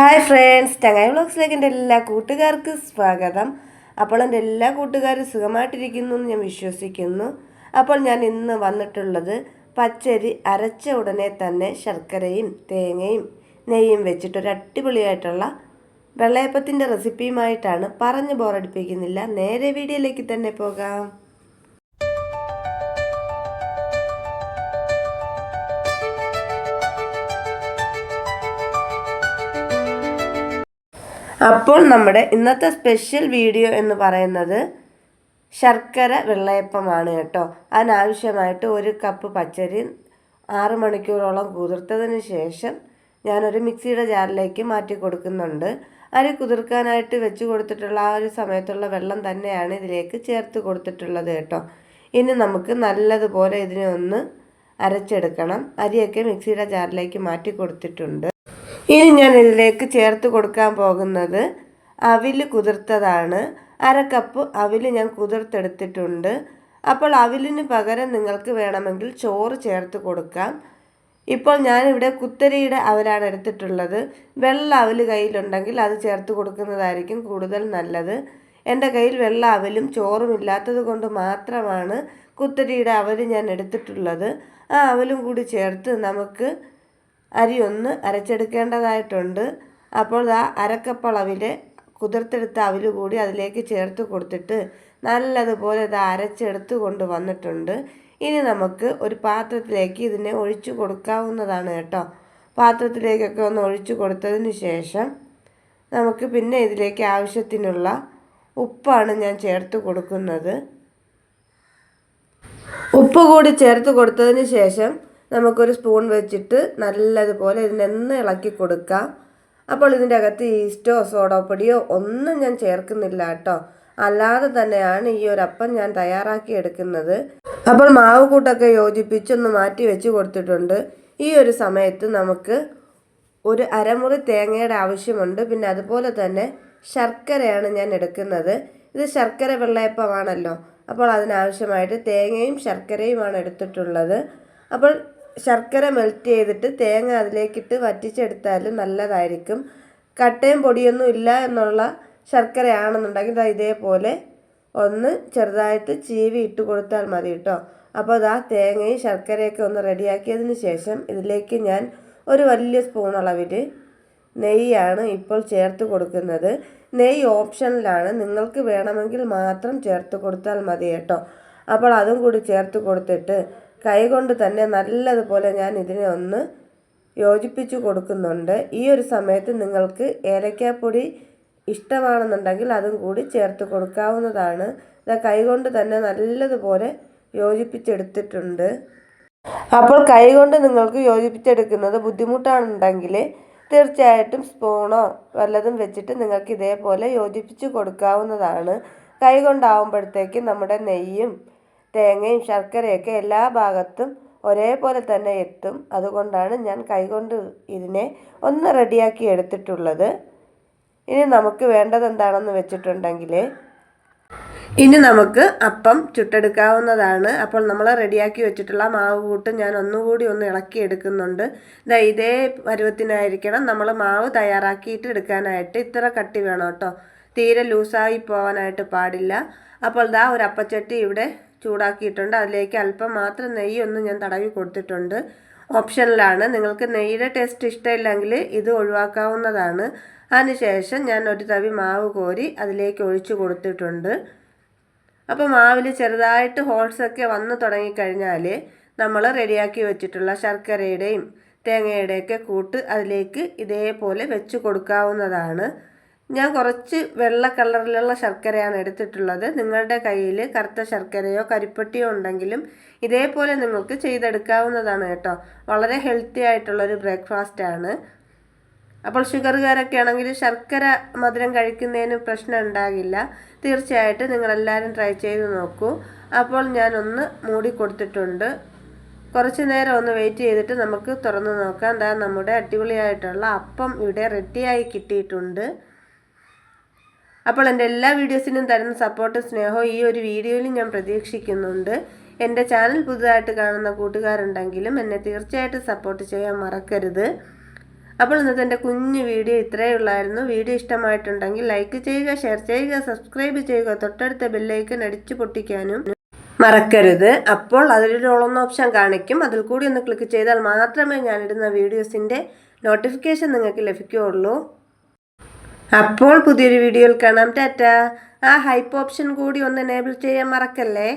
Hi friends ചങ്ങായി വ്ളോഗ്സിലേക്ക് എന്റെ എല്ലാ കൂട്ടുകാർക്ക് സ്വാഗതം. അപ്പോൾ എന്റെ എല്ലാ കൂട്ടുകാരും സുഖമായിട്ടിരിക്കുന്നു എന്ന് ഞാൻ വിശ്വസിക്കുന്നു. അപ്പോൾ ഞാൻ ഇന്ന് വന്നിട്ടുള്ളത് പച്ചരി അരച്ച ഉടനെ തന്നെ ശർക്കരയും തേങ്ങയും നെയ്യും വെച്ചിട്ടൊരു അടിപൊളിയായിട്ടുള്ള വെള്ളയപ്പത്തിന്റെ റെസിപ്പിയുമായിട്ടാണ് പറഞ്ഞ് ബോറടിപ്പിക്കുന്നില്ല. നേരെ വീഡിയോയിലേക്ക് തന്നെ പോകാം. അപ്പോൾ നമ്മുടെ ഇന്നത്തെ സ്പെഷ്യൽ വീഡിയോ എന്ന് പറയുന്നത് ശർക്കര വെള്ളയപ്പമാണ് കേട്ടോ. അതിനാവശ്യമായിട്ട് ഒരു കപ്പ് പച്ചരി ആറ് മണിക്കൂറോളം കുതിർത്തതിന് ശേഷം ഞാനൊരു മിക്സിയുടെ ജാറിലേക്ക് മാറ്റി കൊടുക്കുന്നുണ്ട്. അരി കുതിർക്കാനായിട്ട് വെച്ച് കൊടുത്തിട്ടുള്ള ആ ഒരു സമയത്തുള്ള വെള്ളം തന്നെയാണ് ഇതിലേക്ക് ചേർത്ത് കൊടുത്തിട്ടുള്ളത് കേട്ടോ. ഇനി നമുക്ക് നല്ലതുപോലെ ഇതിനെ ഒന്ന് അരച്ചെടുക്കണം. അരിയൊക്കെ മിക്സിയുടെ ജാറിലേക്ക് മാറ്റി കൊടുത്തിട്ടുണ്ട്. ഇനി ഞാൻ ഇതിലേക്ക് ചേർത്ത് കൊടുക്കാൻ പോകുന്നത് അവിൽ കുതിർത്തതാണ്. അര കപ്പ് അവിൽ ഞാൻ കുതിർത്തെടുത്തിട്ടുണ്ട്. അപ്പോൾ അവിലിന് പകരം നിങ്ങൾക്ക് വേണമെങ്കിൽ ചോറ് ചേർത്ത് കൊടുക്കാം. ഇപ്പോൾ ഞാനിവിടെ കുത്തരിയുടെ അവലാണ് എടുത്തിട്ടുള്ളത്. വെള്ള അവൽ കയ്യിലുണ്ടെങ്കിൽ അത് ചേർത്ത് കൊടുക്കുന്നതായിരിക്കും കൂടുതൽ നല്ലത്. എന്റെ കയ്യിൽ വെള്ള അവലും ചോറും ഇല്ലാത്തത് കൊണ്ട് മാത്രമാണ് കുത്തരിയുടെ അവൽ ഞാൻ എടുത്തിട്ടുള്ളത്. ആ അവലും കൂടി ചേർത്ത് നമുക്ക് അരി ഒന്ന് അരച്ചെടുക്കേണ്ടതായിട്ടുണ്ട്. അപ്പോൾ ആ അരക്കപ്പളവിൽ കുതിർത്തെടുത്ത അവിൽ കൂടി അതിലേക്ക് ചേർത്ത് കൊടുത്തിട്ട് നല്ലതുപോലെ ഇത് അരച്ചെടുത്ത് കൊണ്ട് വന്നിട്ടുണ്ട്. ഇനി നമുക്ക് ഒരു പാത്രത്തിലേക്ക് ഇതിനെ ഒഴിച്ചു കൊടുക്കാവുന്നതാണ് കേട്ടോ. പാത്രത്തിലേക്കൊക്കെ ഒന്ന് ഒഴിച്ചു കൊടുത്തതിന് ശേഷം നമുക്ക് പിന്നെ ഇതിലേക്ക് ആവശ്യത്തിനുള്ള ഉപ്പാണ് ഞാൻ ചേർത്ത് കൊടുക്കുന്നത്. ഉപ്പ് കൂടി ചേർത്ത് കൊടുത്തതിന് ശേഷം നമുക്കൊരു സ്പൂൺ വെച്ചിട്ട് നല്ലതുപോലെ ഇതിനൊന്ന് ഇളക്കി കൊടുക്കാം. അപ്പോൾ ഇതിന്റെ അകത്ത് ഈസ്റ്റോ സോഡാപ്പൊടിയോ ഒന്നും ഞാൻ ചേർക്കുന്നില്ല കേട്ടോ. അല്ലാതെ തന്നെയാണ് ഈ ഒരു അപ്പം ഞാൻ തയ്യാറാക്കി എടുക്കുന്നത്. അപ്പോൾ മാവ് കൂട്ടൊക്കെ യോജിപ്പിച്ചൊന്ന് മാറ്റി വെച്ച് കൊടുത്തിട്ടുണ്ട്. ഈ ഒരു സമയത്ത് നമുക്ക് ഒരു അരമുറി തേങ്ങയുടെ ആവശ്യമുണ്ട്. പിന്നെ അതുപോലെ തന്നെ ശർക്കരയാണ് ഞാൻ എടുക്കുന്നത്. ഇത് ശർക്കര വെള്ളയപ്പമാണല്ലോ. അപ്പോൾ അതിനാവശ്യമായിട്ട് തേങ്ങയും ശർക്കരയുമാണ് എടുത്തിട്ടുള്ളത്. അപ്പോൾ ശർക്കര മെൽറ്റ് ചെയ്തിട്ട് തേങ്ങ അതിലേക്കിട്ട് വറ്റിച്ചെടുത്താലും നല്ലതായിരിക്കും. കട്ടയും പൊടിയൊന്നും ഇല്ല എന്നുള്ള ശർക്കരയാണെന്നുണ്ടെങ്കിൽ ദാ ഇതേപോലെ ഒന്ന് ചെറുതായിട്ട് ചീവി ഇട്ട് കൊടുത്താൽ മതി കേട്ടോ അപ്പോൾ അത് ആ തേങ്ങയും ശർക്കരയൊക്കെ ഒന്ന് റെഡിയാക്കിയതിന് ശേഷം ഇതിലേക്ക് ഞാൻ ഒരു വലിയ സ്പൂൺ അളവിൽ നെയ്യാണ് ഇപ്പോൾ ചേർത്ത് കൊടുക്കുന്നത്. നെയ്യ് ഓപ്ഷനിലാണ്. നിങ്ങൾക്ക് വേണമെങ്കിൽ മാത്രം ചേർത്ത് കൊടുത്താൽ മതി കേട്ടോ അപ്പോൾ അതും കൂടി ചേർത്ത് കൊടുത്തിട്ട് കൈകൊണ്ട് തന്നെ നല്ലതുപോലെ ഞാൻ ഇതിനെ ഒന്ന് യോജിപ്പിച്ചു കൊടുക്കുന്നുണ്ട്. ഈ ഒരു സമയത്ത് നിങ്ങൾക്ക് ഏലക്കാപ്പൊടി ഇഷ്ടമാണെന്നുണ്ടെങ്കിൽ അതും കൂടി ചേർത്ത് കൊടുക്കാവുന്നതാണ്. ഇത് കൈകൊണ്ട് തന്നെ നല്ലതുപോലെ യോജിപ്പിച്ചെടുത്തിട്ടുണ്ട്. അപ്പോൾ കൈകൊണ്ട് നിങ്ങൾക്ക് യോജിപ്പിച്ചെടുക്കുന്നത് ബുദ്ധിമുട്ടാണെന്നുണ്ടെങ്കിൽ തീർച്ചയായിട്ടും സ്പൂണോ വല്ലതും വെച്ചിട്ട് നിങ്ങൾക്ക് ഇതേപോലെ യോജിപ്പിച്ച് കൊടുക്കാവുന്നതാണ്. കൈ കൊണ്ടാവുമ്പോഴത്തേക്കും നമ്മുടെ നെയ്യും തേങ്ങയും ശർക്കരയൊക്കെ എല്ലാ ഭാഗത്തും ഒരേപോലെ തന്നെ എത്തും. അതുകൊണ്ടാണ് ഞാൻ കൈകൊണ്ട് ഇതിനെ ഒന്ന് റെഡിയാക്കി എടുത്തിട്ടുള്ളത്. ഇനി നമുക്ക് വേണ്ടത് എന്താണെന്ന് വെച്ചിട്ടുണ്ടെങ്കിൽ ഇനി നമുക്ക് അപ്പം ചുട്ടെടുക്കാവുന്നതാണ്. അപ്പോൾ നമ്മൾ റെഡിയാക്കി വെച്ചിട്ടുള്ള മാവ് കൂട്ട് ഞാൻ ഒന്നുകൂടി ഒന്ന് ഇളക്കി എടുക്കുന്നുണ്ട്. ഇതാ ഇതേ പരുവത്തിനായിരിക്കണം നമ്മൾ മാവ് തയ്യാറാക്കിയിട്ട് എടുക്കാനായിട്ട്. ഇത്ര കട്ടി വേണം കേട്ടോ. തീരെ ലൂസായി പോകാനായിട്ട് പാടില്ല. അപ്പോൾ ഇതാ ഒരു അപ്പച്ചട്ടി ഇവിടെ ചൂടാക്കിയിട്ടുണ്ട്. അതിലേക്ക് അല്പം മാത്രം നെയ്യ് ഒന്ന് ഞാൻ തടവി കൊടുത്തിട്ടുണ്ട്. ഓപ്ഷനിലാണ്. നിങ്ങൾക്ക് നെയ്യുടെ ടേസ്റ്റ് ഇഷ്ടമില്ലെങ്കിൽ ഇത് ഒഴിവാക്കാവുന്നതാണ്. അതിനുശേഷം ഞാൻ ഒരു തവി മാവ് കോരി അതിലേക്ക് ഒഴിച്ചു കൊടുത്തിട്ടുണ്ട്. അപ്പോൾ മാവിൽ ചെറുതായിട്ട് ഹോൾസൊക്കെ വന്നു തുടങ്ങിക്കഴിഞ്ഞാൽ നമ്മൾ റെഡിയാക്കി വെച്ചിട്ടുള്ള ശർക്കരയുടെയും തേങ്ങയുടെയൊക്കെ കൂട്ട് അതിലേക്ക് ഇതേപോലെ വെച്ച് കൊടുക്കാവുന്നതാണ്. ഞാൻ കുറച്ച് വെള്ള കളറിലുള്ള ശർക്കരയാണ് എടുത്തിട്ടുള്ളത്. നിങ്ങളുടെ കയ്യിൽ കറുത്ത ശർക്കരയോ കരിപ്പട്ടിയോ ഉണ്ടെങ്കിലും ഇതേപോലെ നിങ്ങൾക്ക് ചെയ്തെടുക്കാവുന്നതാണ് കേട്ടോ. വളരെ ഹെൽത്തി ആയിട്ടുള്ളൊരു ബ്രേക്ക്ഫാസ്റ്റ് ആണ്. അപ്പോൾ ഷുഗറുകാരൊക്കെ ആണെങ്കിൽ ശർക്കര മധുരം കഴിക്കുന്നതിന് പ്രശ്നം ഉണ്ടാകില്ല. തീർച്ചയായിട്ടും നിങ്ങളെല്ലാവരും ട്രൈ ചെയ്ത് നോക്കൂ. അപ്പോൾ ഞാനൊന്ന് മൂടി കൊടുത്തിട്ടുണ്ട്. കുറച്ച് നേരം ഒന്ന് വെയിറ്റ് ചെയ്തിട്ട് നമുക്ക് തുറന്ന് നോക്കാം. എന്താ നമ്മുടെ അടിപൊളിയായിട്ടുള്ള അപ്പം ഇവിടെ റെഡിയായി കിട്ടിയിട്ടുണ്ട്. അപ്പോൾ എന്റെ എല്ലാ വീഡിയോസിനും തരുന്ന സപ്പോർട്ടും സ്നേഹവും ഈ ഒരു വീഡിയോയിൽ ഞാൻ പ്രതീക്ഷിക്കുന്നുണ്ട്. എന്റെ ചാനൽ പുതുതായിട്ട് കാണുന്ന കൂട്ടുകാരുണ്ടെങ്കിലും എന്നെ തീർച്ചയായിട്ടും സപ്പോർട്ട് ചെയ്യാൻ മറക്കരുത്. അപ്പോൾ ഇന്നത്തെ എന്റെ കുഞ്ഞു വീഡിയോ ഇത്രയേ ഉള്ളായിരുന്നു. വീഡിയോ ഇഷ്ടമായിട്ടുണ്ടെങ്കിൽ ലൈക്ക് ചെയ്യുക ഷെയർ ചെയ്യുക സബ്സ്ക്രൈബ് ചെയ്യുക തൊട്ടടുത്ത ബെല്ലൈക്കൻ അടിച്ചു പൊട്ടിക്കാനും മറക്കരുത്. അപ്പോൾ അതിലൊരു ഓളൊന്ന ഓപ്ഷൻ കാണിക്കും. അതിൽ കൂടി ഒന്ന് ക്ലിക്ക് ചെയ്താൽ മാത്രമേ ഞാനിടുന്ന വീഡിയോസിന്റെ നോട്ടിഫിക്കേഷൻ നിങ്ങൾക്ക് ലഭിക്കുകയുള്ളൂ. അപ്പോൾ പുതിയൊരു വീഡിയോയിൽ കാണാം ടാറ്റ. ആ ഹൈപ്പ് ഓപ്ഷൻ കൂടി ഒന്ന് എനേബിൾ ചെയ്യാൻ മറക്കല്ലേ?